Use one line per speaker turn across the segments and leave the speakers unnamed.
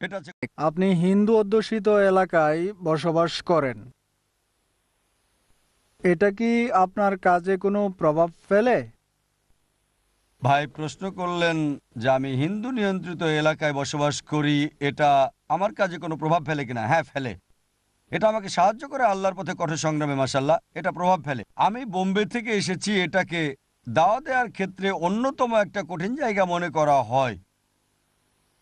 এটা
আপনি হিন্দু অধ্যুষিত এলাকায় বসবাস করেন। এটা কি আপনার কাজে কোনো প্রভাব ফেলে?
ভাই প্রশ্ন করলেন যে আমি হিন্দু নিয়ন্ত্রিত এলাকায় বসবাস করি এটা আমার কাজে কোনো প্রভাব ফেলে কিনা? হ্যাঁ ফেলে। এটা আমাকে সাহায্য করে আল্লাহর পথে কঠোর সংগ্রামে মাসাল্লাহ এটা প্রভাব ফেলে। আমি বোম্বে থেকে এসেছি এটাকে দাওয়া দেওয়ার ক্ষেত্রে অন্যতম একটা কঠিন জায়গা মনে করা হয়।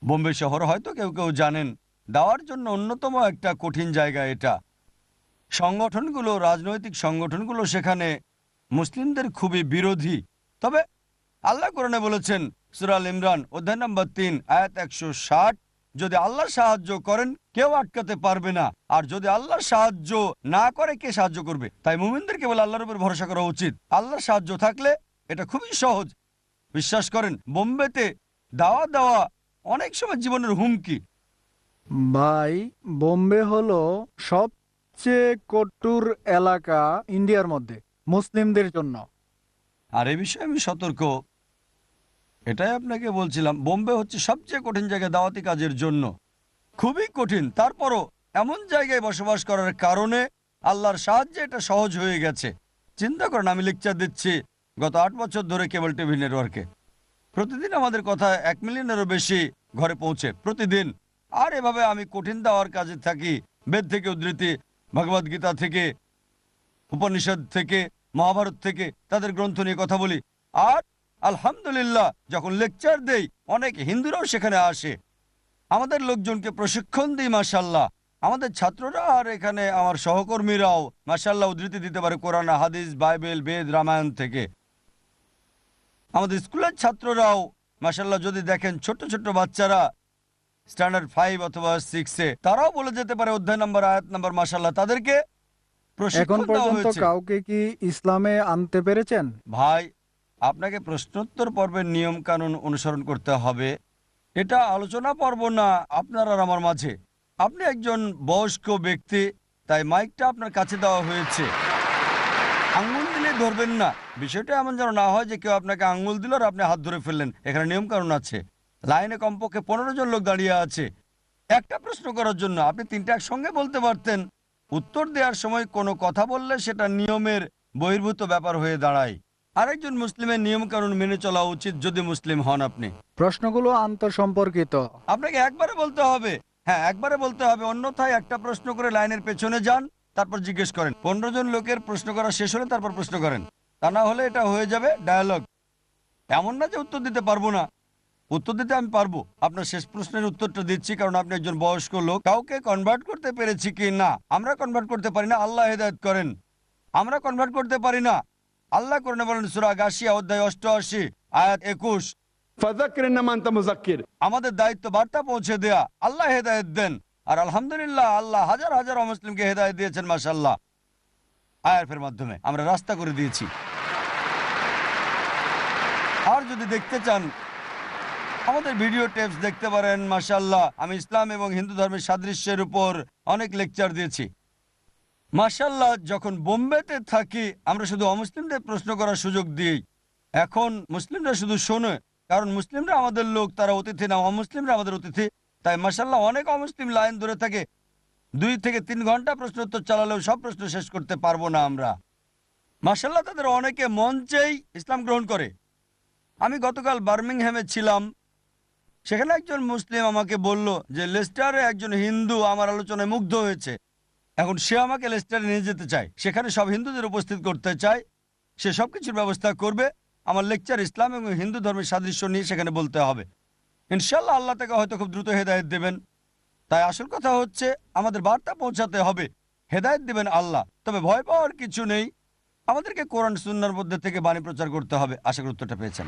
বোম্বে শহর হয়তো কেউ কেউ জানেন। দাওয়ার জন্য অন্যতম একটা কঠিন জায়গা এটা। সংগঠনগুলো, রাজনৈতিক সংগঠনগুলো সেখানে মুসলিমদের খুবই বিরোধী। তবে আল্লাহ কোরআনে বলেছেন সুরাল ইমরান, অধ্যায় নম্বর তিন, আয়াত একশো ষাট, যদি আল্লাহ সাহায্য করেন, কেউ আটকাতে পারবে না। আর যদি আল্লাহ সাহায্য না করে, কে সাহায্য করবে? তাই মুমিনদের কেবল আল্লাহর উপর ভরসা করা উচিত। আল্লাহর সাহায্য থাকলে এটা খুবই সহজ। বিশ্বাস করেন, বোম্বেতে দাওয়া দেওয়া অনেক সময় জীবনের হুমকি।
ভাই বোম্বে হলো সবচেয়ে কট্টুর এলাকা ইন্ডিয়ার মধ্যে মুসলিমদের জন্য।
আর এ বিষয়ে আমি সতর্ক। এটাই আপনাকে বলছিলাম বোম্বে হচ্ছে সবচেয়ে কঠিন জায়গা দাওয়াতি কাজের জন্য। খুবই কঠিন তারপরও এমন জায়গায় বসবাস করার কারণে আল্লাহর সাহায্যে এটা সহজ হয়ে গেছে। চিন্তা করেন আমি লেকচার দিচ্ছি গত আট বছর ধরে কেবল টিভি নেটওয়ার্কে। প্রতিদিন আমাদের কথা এক মিলিয়নেরও বেশি ঘরে পৌঁছে, প্রতিদিন। আর এভাবে আমি কঠিন দেওয়ার কাজে থাকি। বেদ থেকে উদ্ধৃতি ভগবদ গীতা থেকে, উপনিষদ থেকে, মহাভারত থেকে, তাদের গ্রন্থ নিয়ে কথা বলি। আর আলহামদুলিল্লাহ, যখন লেকচার দেই, অনেক হিন্দুরাও সেখানে আসে। আমাদের লোকজনকে প্রশিক্ষণ দিই মাসাল্লাহ আমাদের ছাত্ররা আর এখানে আমার সহকর্মীরাও মাসাল্লাহ উদ্ধৃতি দিতে পারে কোরআন, হাদিস, বাইবেল, বেদ, রামায়ণ থেকে। আমাদের স্কুলের ছাত্ররাও মাসাল্লাহ যদি দেখেন ছোট্ট ছোট্ট বাচ্চারা স্ট্যান্ডার্ড ফাইভ অথবা সিক্সে তারাও বলে যেতে পারে অধ্যায় নম্বর আয়াত নম্বর মাসাল্লাহ তাদেরকে
এখন পর্যন্ত কাউকে কি ইসলামে আনতে পেরেছেন?
ভাই আপনাকে প্রশ্নোত্তর পর্বের নিয়ম কানুন অনুসরণ করতে হবে। এটা আলোচনা পর্ব না আপনার আর আমার মাঝে। আপনি একজন বয়স্ক ব্যক্তি তাই মাইকটা আপনার কাছে দেওয়া হয়েছে। আঙ্গুল দিলে ধরবেন না। বিষয়টা এমন যেন না হয় যে কেউ আপনাকে আঙ্গুল দিল আর আপনি হাত ধরে ফেললেন। এখানে নিয়ম কানুন আছে। লাইনে কমপক্ষে পনেরো জন লোক দাঁড়িয়ে আছে। একটা প্রশ্ন করার জন্য আপনি তিনটা একসঙ্গে বলতে পারতেন। উত্তর দেওয়ার সময় কোনো কথা বললে সেটা নিয়মের বহির্ভূত ব্যাপার হয়ে দাঁড়ায়। আরেকজন মুসলিমের নিয়ম কানুন মেনে চলা উচিত যদি মুসলিম হন আপনি।
প্রশ্নগুলো আন্তঃসম্পর্কিত।
আপনাকে একবারে বলতে হবে। হ্যাঁ একবারে বলতে হবে। অন্যথায় একটা প্রশ্ন করে লাইনের পেছনে যান। তারপর জিজ্ঞেস করেন। পনেরো জন লোকের প্রশ্ন করা শেষ হলে তারপর প্রশ্ন করেন। তা না হলে এটা হয়ে যাবে ডায়ালগ এমন না যে উত্তর দিতে পারব না। উত্তর দিতে আমি পারব। আপনার শেষ প্রশ্নের উত্তরটা দিচ্ছি কারণ আপনি একজন বয়স্ক লোক। কাউকে কনভার্ট করতে পেরেছি কি না? আমরা কনভার্ট করতে পারি না আল্লাহ হেদায়ত করেন। আমরা কনভার্ট করতে পারি না। আল্লাহ করেন বলেন সুরা গাছিয়া অধ্যায় অষ্টআশি আয়াত একুশ। আমাদের দায়িত্ব বার্তা পৌঁছে দেয়া। আল্লাহ হেদায়ত দেন। আর আলহামদুলিল্লাহ আল্লাহ হাজার হাজার অমুসলিমকে হেদায়ত দিয়েছেন মাসাল্লাহ আয়ারফের মাধ্যমে আমরা রাস্তা করে দিয়েছি। আর যদি দেখতে চান, আমাদের ভিডিও টেপস দেখতে পারেন মাসাল্লাহ আমি ইসলাম এবং হিন্দু ধর্মের সাদৃশ্যের উপর অনেক লেকচার দিয়েছি। মাসাল্লাহ যখন বোম্বেতে থাকি, আমরা শুধু অমুসলিমদের প্রশ্ন করার সুযোগ দিই। এখন মুসলিমরা শুধু শোনে, কারণ মুসলিমরা আমাদের লোক, তারা অতিথি না, অমুসলিমরা আমাদের অতিথি। তাই মাসাল্লাহ অনেক অমুসলিম লাইন ধরে থাকে। দুই থেকে তিন ঘণ্টা প্রশ্ন উত্তর চালালেও সব প্রশ্ন শেষ করতে পারব না আমরা। মাসাল্লাহ তাদের অনেকে মঞ্চেই ইসলাম গ্রহণ করে। আমি গতকাল বার্মিংহ্যামে ছিলাম। সেখানে একজন মুসলিম আমাকে বলল যে, লেস্টারে একজন হিন্দু আমার আলোচনায় মুগ্ধ হয়েছে। এখন সে আমাকে লেস্টারে নিয়ে যেতে চায়। সেখানে সব হিন্দুদের উপস্থিত করতে চায়। সে সব কিছুর ব্যবস্থা করবে। আমার লেকচার ইসলাম এবং হিন্দু ধর্মের সাদৃশ্য নিয়ে সেখানে বলতে হবে। ইনশাল্লাহ আল্লাহ তাকে হয়তো খুব দ্রুত হেদায়ত দেবেন। তাই আসল কথা হচ্ছে, আমাদের বার্তা পৌঁছাতে হবে। হেদায়ত দেবেন আল্লাহ, তবে ভয় পাওয়ার কিছু নেই। আমাদেরকে কোরআন সুন্নার মধ্যে থেকে বাণী প্রচার করতে হবে। আশা করি উত্তরটা পেয়েছেন।